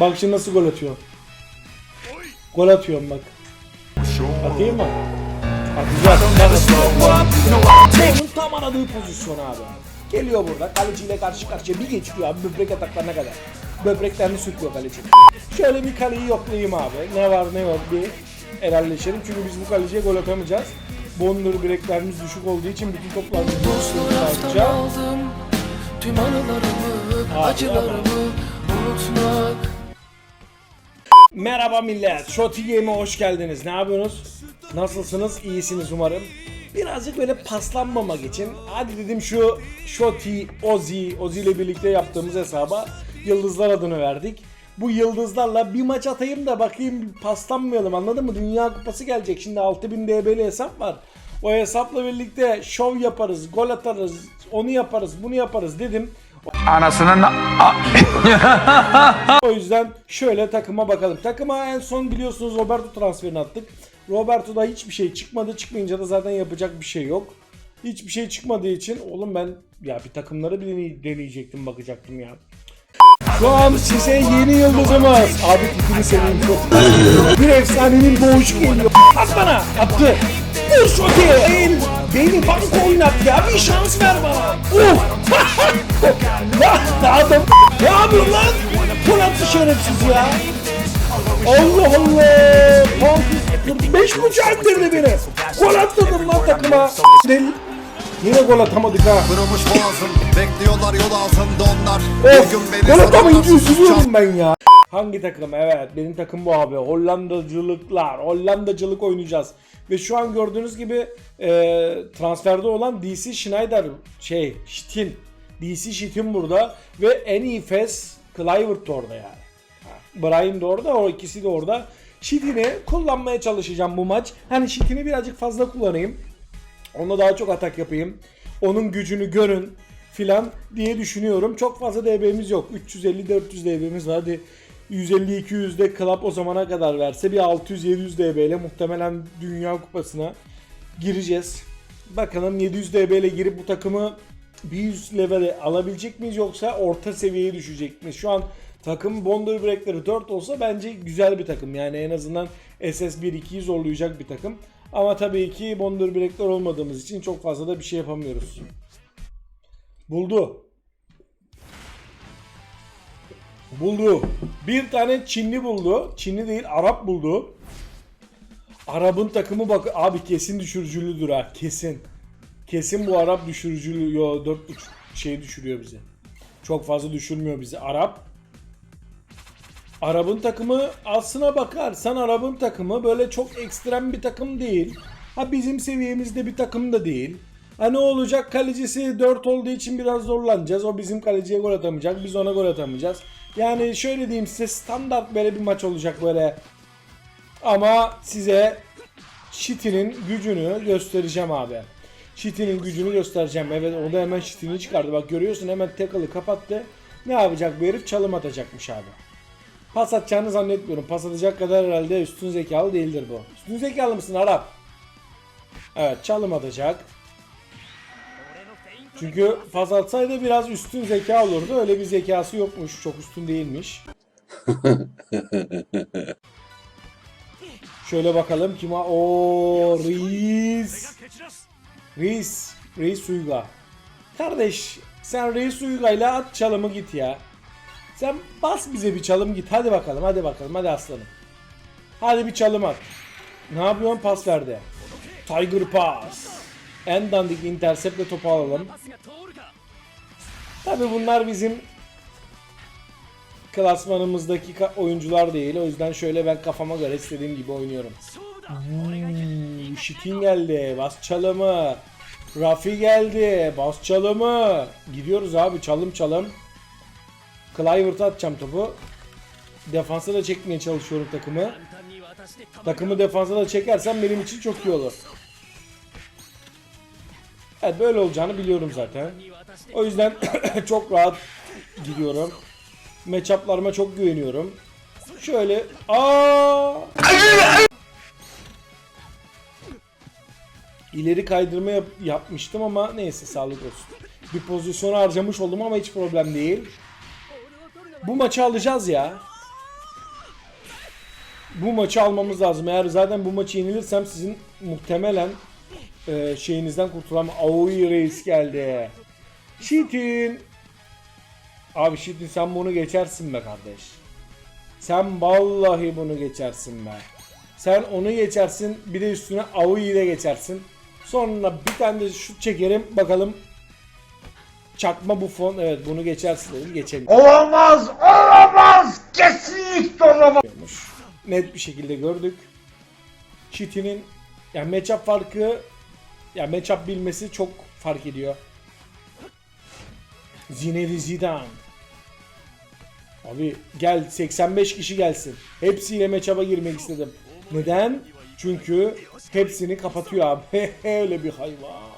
Bak şimdi nasıl gol atıyor. Gol atıyorum bak. Atayım mı? Atacağız. Onun tam aradığı pozisyon abi. Geliyor burada kaleciyle karşı karşıya bir geçiyor abi böbrek ataklarına kadar. Böbreklerini sürtüyor kaleci. Şöyle bir kaleyi yoklayayım abi. Ne var ne yok bir helalleşelim. Çünkü biz bu kaleciye gol atamayacağız. Bondur bileklerimiz düşük olduğu için bütün atacağız. aldım tüm anılarımı, acılarımı unutmak. Merhaba millet. Shoti Game'e hoş geldiniz. Ne yapıyorsunuz? Nasılsınız? İyisiniz umarım. Birazcık böyle paslanmamak için hadi dedim şu Shoti, Ozi, Ozi ile birlikte yaptığımız hesaba yıldızlar adını verdik. Bu yıldızlarla bir maç atayım da bakayım paslanmayalım anladın mı? Dünya Kupası gelecek. Şimdi 6000 DB'li hesap var. O hesapla birlikte şov yaparız, gol atarız, onu yaparız, bunu yaparız dedim. Anasının O yüzden şöyle takıma bakalım. Takıma en son biliyorsunuz Roberto transferini attık. Roberto'da hiçbir şey çıkmadı. Çıkmayınca da zaten yapacak bir şey yok. Hiçbir şey çıkmadığı için oğlum ben ya bir takımları deney- deneyecektim bakacaktım ya. Şu an size yeni yıldızımız. Abi tipini seveyim çok. bir efsanenin doğuşu geliyor. At bana. Attı. Vur. Değil. Beni banko oynat ya. Bir şans ver bana. Uf. ya adam. Ne yapıyorsun lan? Gol attı şerefsiz ya. Allah Allah. Pank 45 buçuk indirdi beni. Gol attırdım lan takıma. Yine gol atamadık ha. Kırılmış boğazım Bekliyorlar yol altında onlar Of! Gol atamayınca üzülüyorum ben ya. Hangi takım? Evet benim takım bu abi. Hollandacılıklar. Hollandacılık oynayacağız. Ve şu an gördüğünüz gibi e, transferde olan DC Schneider şey Şitin. DC Şitin burada. Ve en iyi Fes Clivert da orada yani. Brian da orada. O ikisi de orada. Şitin'i kullanmaya çalışacağım bu maç. Hani Şitin'i birazcık fazla kullanayım. Onunla daha çok atak yapayım. Onun gücünü görün filan diye düşünüyorum. Çok fazla DB'miz yok. 350-400 DB'miz var. Hadi 150-200'de Club o zamana kadar verse bir 600-700 DB ile muhtemelen Dünya Kupası'na gireceğiz. Bakalım 700 DB ile girip bu takımı bir üst level'e alabilecek miyiz yoksa orta seviyeye düşecek miyiz? Şu an takım Bondor Break'leri 4 olsa bence güzel bir takım. Yani en azından SS1-2'yi zorlayacak bir takım. Ama tabii ki Bondor Break'ler olmadığımız için çok fazla da bir şey yapamıyoruz. Buldu. Buldu. Bir tane Çinli buldu. Çinli değil Arap buldu. Arap'ın takımı bak abi kesin düşürücülüdür ha kesin. Kesin bu Arap düşürücülü yo 4 şey düşürüyor bizi. Çok fazla düşürmüyor bizi Arap. Arap'ın takımı aslına bakarsan Arap'ın takımı böyle çok ekstrem bir takım değil. Ha bizim seviyemizde bir takım da değil. Ha ne olacak kalecisi 4 olduğu için biraz zorlanacağız. O bizim kaleciye gol atamayacak. Biz ona gol atamayacağız. Yani şöyle diyeyim size standart böyle bir maç olacak böyle. Ama size Şiti'nin gücünü göstereceğim abi. Şiti'nin gücünü göstereceğim. Evet o da hemen Şiti'ni çıkardı. Bak görüyorsun hemen tackle'ı kapattı. Ne yapacak bu herif? Çalım atacakmış abi. Pas atacağını zannetmiyorum. Pas atacak kadar herhalde üstün zekalı değildir bu. Üstün zekalı mısın Arap? Evet çalım atacak. Çünkü atsaydı biraz üstün zeka olurdu. Öyle bir zekası yokmuş. Çok üstün değilmiş. Şöyle bakalım kim var? Oo Reis. Reis. Reis Uyga. Kardeş sen Reis Uyga ile at çalımı git ya. Sen bas bize bir çalım git. Hadi bakalım hadi bakalım hadi aslanım. Hadi bir çalım at. Ne yapıyorsun pas verdi. Tiger Pass. En dandik interceptle topu alalım. Tabi bunlar bizim klasmanımızdaki oyuncular değil. O yüzden şöyle ben kafama göre istediğim gibi oynuyorum. Hmm, Şitin geldi. Bas çalımı. Rafi geldi. Bas çalımı. Gidiyoruz abi çalım çalım. Clivert'a atacağım topu. Defansa da çekmeye çalışıyorum takımı. Takımı defansa da çekersem benim için çok iyi olur. Evet böyle olacağını biliyorum zaten. O yüzden çok rahat gidiyorum. Matchup'larıma çok güveniyorum. Şöyle aa İleri kaydırma yap- yapmıştım ama neyse sağlık olsun. Bir pozisyon harcamış oldum ama hiç problem değil. Bu maçı alacağız ya. bu maçı almamız lazım. Eğer zaten bu maçı yenilirsem sizin muhtemelen e, şeyinizden kurtulamam. Aoi reis geldi. Şitin. Abi Şitin sen bunu geçersin be kardeş. Sen vallahi bunu geçersin be. Sen onu geçersin bir de üstüne Aoi'yi de geçersin. Sonra bir tane de şut çekerim bakalım. Çakma bu fon evet bunu geçersin dedim geçemiyorum. Olamaz, olamaz, kesinlikle olamaz. Net bir şekilde gördük. Çitin'in yani matchup farkı yani matchup bilmesi çok fark ediyor. Zinedine Zidane. Abi gel 85 kişi gelsin. Hepsiyle matchup'a girmek istedim. Neden? Çünkü hepsini kapatıyor abi. Öyle bir hayvan.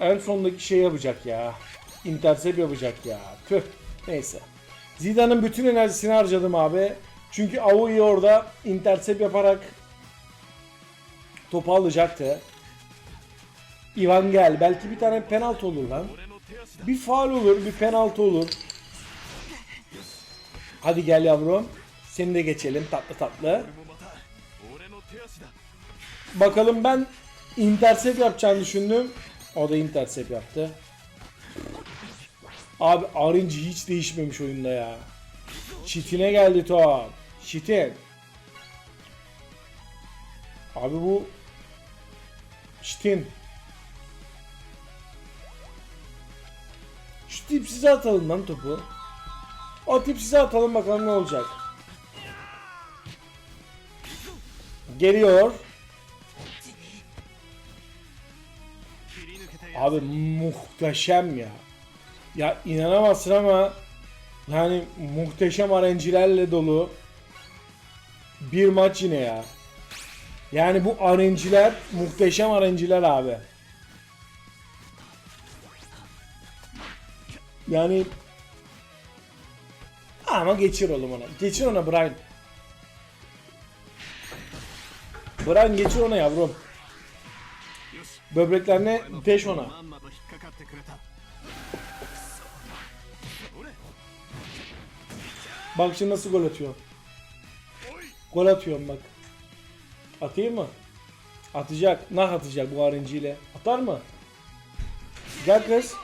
En sondaki şey yapacak ya. Intercept yapacak ya. Tüh. Neyse. Zidane'ın bütün enerjisini harcadım abi. Çünkü Aoui orada intercept yaparak topu alacaktı. Ivan gel. Belki bir tane penaltı olur lan. Bir faul olur, bir penaltı olur. Hadi gel yavrum. Seni de geçelim tatlı tatlı. Bakalım ben intercept yapacağını düşündüm. O da intercept yaptı. Abi RNG hiç değişmemiş oyunda ya. Çitine geldi top. Çitin. Abi bu Çitin. Şu tipsize atalım lan topu. O tipsize atalım bakalım ne olacak. Geliyor. Abi muhteşem ya. Ya inanamazsın ama yani muhteşem RNG'lerle dolu bir maç yine ya. Yani bu RNG'ler muhteşem RNG'ler abi. Yani ama geçir oğlum ona. Geçir ona Brian. Brian geçir ona yavrum. Böbreklerine deş ona. Bak şimdi nasıl gol atıyor. Gol atıyorum bak. Atayım mı? Atacak. Nah atacak bu RNG ile. Atar mı? Gel kız.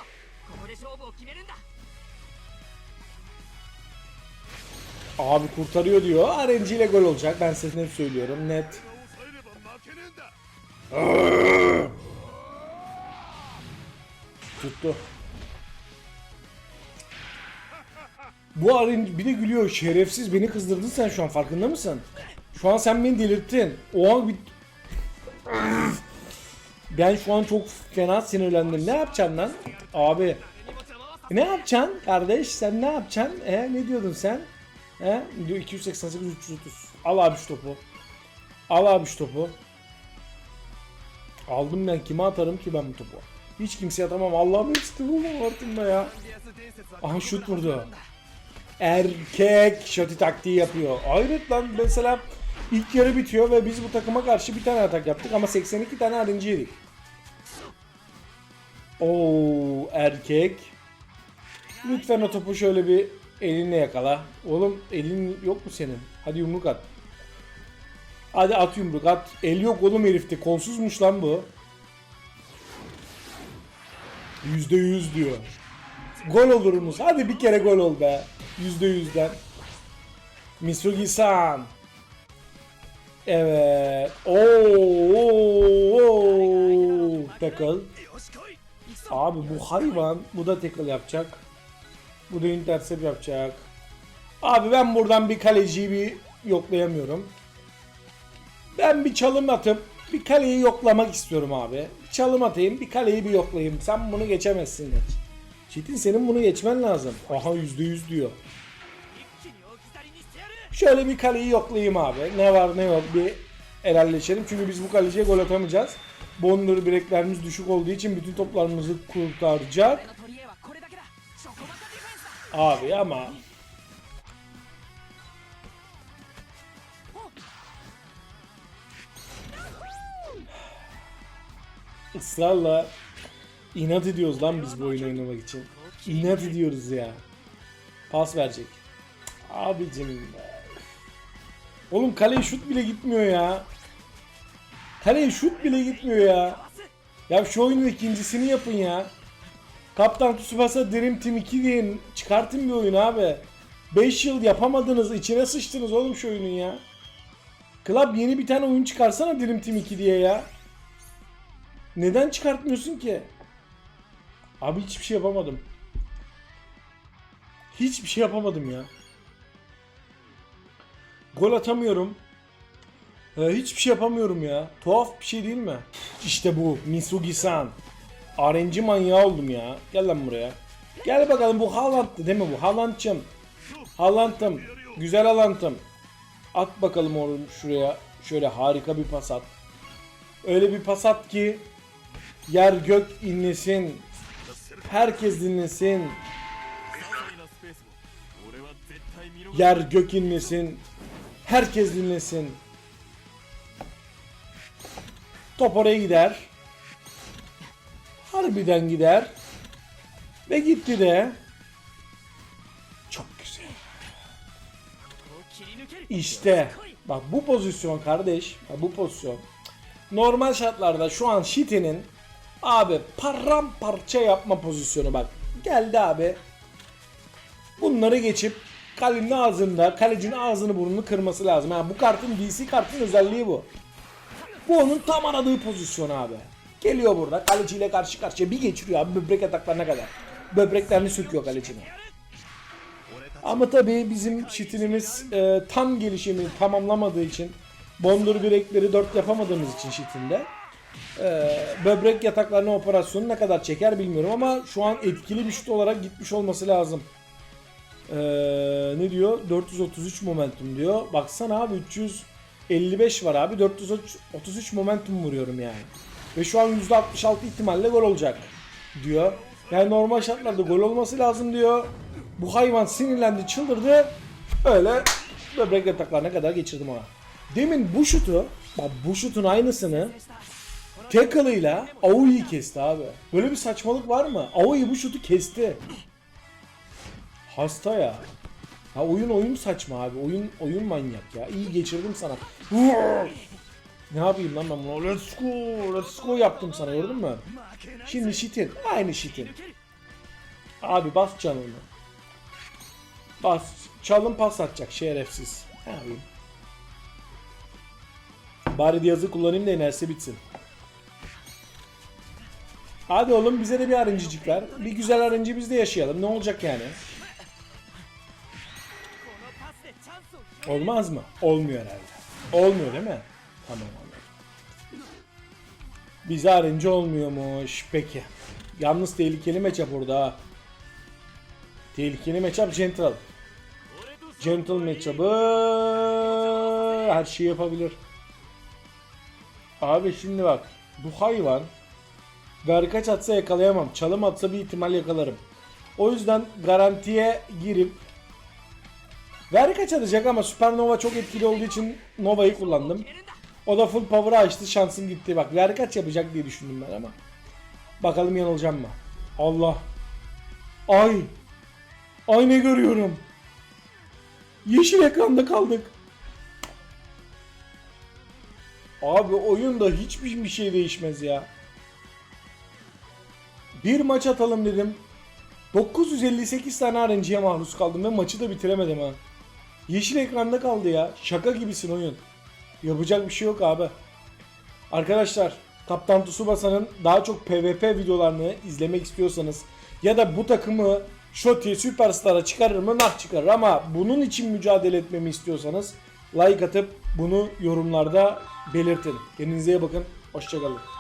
Abi kurtarıyor diyor. RNG ile gol olacak. Ben size söylüyorum. Net. Tuttu. Bu RNG bir de gülüyor. Şerefsiz beni kızdırdın sen şu an farkında mısın? Şu an sen beni delirttin. O an bir... Ben şu an çok fena sinirlendim. Ne yapacaksın lan? Abi. Ne yapacaksın kardeş? Sen ne yapacaksın? E, ne diyordun sen? He? Diyor 288 330. Al abi şu topu. Al abi şu topu. Aldım ben kime atarım ki ben bu topu? Hiç kimseye atamam. Allah'ım hepsi topu altında ya. Aha şut vurdu. Erkek şoti taktiği yapıyor. Hayret lan mesela ilk yarı bitiyor ve biz bu takıma karşı bir tane atak yaptık ama 82 tane RNG yedik. Oo erkek. Lütfen o topu şöyle bir elinle yakala. Oğlum elin yok mu senin? Hadi yumruk at. Hadi at yumruk at. El yok oğlum herifte. Kolsuzmuş lan bu. Yüzde yüz diyor. Gol olurumuz. Hadi bir kere gol ol be. Yüzde yüzden. Misugi-san. Evet. Oo. Tackle. Abi bu hayvan bu da tackle yapacak. Bu da intercept yapacak. Abi ben buradan bir kaleciyi bir yoklayamıyorum. Ben bir çalım atıp bir kaleyi yoklamak istiyorum abi. Bir çalım atayım bir kaleyi bir yoklayayım. Sen bunu geçemezsin geç. Çetin senin bunu geçmen lazım. Aha %100 diyor. Şöyle bir kaleyi yoklayayım abi. Ne var ne yok bir helalleşelim. Çünkü biz bu kaleciye gol atamayacağız. Bondur bireklerimiz düşük olduğu için bütün toplarımızı kurtaracak. Abi ama ısrarla inat ediyoruz lan biz bu oyunu oynamak için. İnat ediyoruz ya. Pas verecek. Abicim be. Oğlum kaleye şut bile gitmiyor ya. Kaleye şut bile gitmiyor ya. Ya şu oyunun ikincisini yapın ya. Kaptan Tsubasa Dream Team 2 deyin. Çıkartın bir oyun abi. 5 yıl yapamadınız. içine sıçtınız oğlum şu oyunun ya. Club yeni bir tane oyun çıkarsana Dream Team 2 diye ya. Neden çıkartmıyorsun ki? Abi hiçbir şey yapamadım. Hiçbir şey yapamadım ya. Gol atamıyorum. Ee, hiçbir şey yapamıyorum ya. Tuhaf bir şey değil mi? İşte bu Misugi-san. RNG manyağı oldum ya. Gel lan buraya. Gel bakalım bu Haaland'dı değil mi bu? Haaland'cım. Haaland'ım. Güzel Haaland'ım. At bakalım oğlum şuraya. Şöyle harika bir pas at. Öyle bir pas at ki yer gök inlesin. Herkes dinlesin. Yer gök inlesin. Herkes dinlesin. Top oraya gider. Harbiden gider. Ve gitti de. Çok güzel. İşte. Bak bu pozisyon kardeş. Bak bu pozisyon. Normal şartlarda şu an Şiti'nin abi paramparça yapma pozisyonu bak. Geldi abi. Bunları geçip kalenin ağzında, kalecinin ağzını burnunu kırması lazım. Ha, bu kartın DC kartın özelliği bu. Bu onun tam aradığı pozisyon abi. Geliyor burada kaleciyle karşı karşıya bir geçiriyor abi böbrek ataklarına kadar. Böbreklerini söküyor kalecinin. Ama tabii bizim şitinimiz e, tam gelişimini tamamlamadığı için bondur bilekleri 4 yapamadığımız için şitinde e, böbrek yataklarına operasyonu ne kadar çeker bilmiyorum ama şu an etkili bir şut olarak gitmiş olması lazım. E, ne diyor? 433 momentum diyor. Baksana abi 355 var abi 433 momentum vuruyorum yani. Ve şu an %66 ihtimalle gol olacak diyor. Yani normal şartlarda gol olması lazım diyor. Bu hayvan sinirlendi, çıldırdı. Öyle böbrek yataklarına kadar geçirdim ona. Demin bu şutu, bak bu şutun aynısını tackle'ıyla Aoi'yi kesti abi. Böyle bir saçmalık var mı? Aoi bu şutu kesti. Hasta ya. Ha oyun oyun saçma abi. Oyun oyun manyak ya. İyi geçirdim sana. Ne yapayım lan ben bunu? Let's go, let's go yaptım sana gördün mü? Şimdi şitin. Aynı şitin. Abi bas canını. Bas. Çalım pas atacak şerefsiz. Ne yapayım? Bari Diyaz'ı kullanayım da enerjisi bitsin. Hadi oğlum bize de bir arıncıcık ver. Bir güzel arıncı biz de yaşayalım. Ne olacak yani? Olmaz mı? Olmuyor herhalde. Olmuyor değil mi? Tamam anladım. Bize arınca olmuyormuş. Peki. Yalnız tehlikeli matchup burada. Tehlikeli matchup Gentle. Gentle matchup'ı her şeyi yapabilir. Abi şimdi bak. Bu hayvan verkaç atsa yakalayamam. Çalım atsa bir ihtimal yakalarım. O yüzden garantiye girip Ver kaç atacak ama Supernova çok etkili olduğu için Nova'yı kullandım. O da full power'ı açtı şansım gitti. Bak ver kaç yapacak diye düşündüm ben ama. Bakalım yanılacağım mı? Allah. Ay. Ay ne görüyorum. Yeşil ekranda kaldık. Abi oyunda hiçbir bir şey değişmez ya. Bir maç atalım dedim. 958 tane RNG'ye maruz kaldım ve maçı da bitiremedim ha. Yeşil ekranda kaldı ya. Şaka gibisin oyun. Yapacak bir şey yok abi. Arkadaşlar Kaptan Tsubasa'nın daha çok PvP videolarını izlemek istiyorsanız ya da bu takımı Shoti Superstar'a çıkarır mı? Nah çıkarır ama bunun için mücadele etmemi istiyorsanız like atıp bunu yorumlarda belirtin. Kendinize iyi bakın. Hoşçakalın.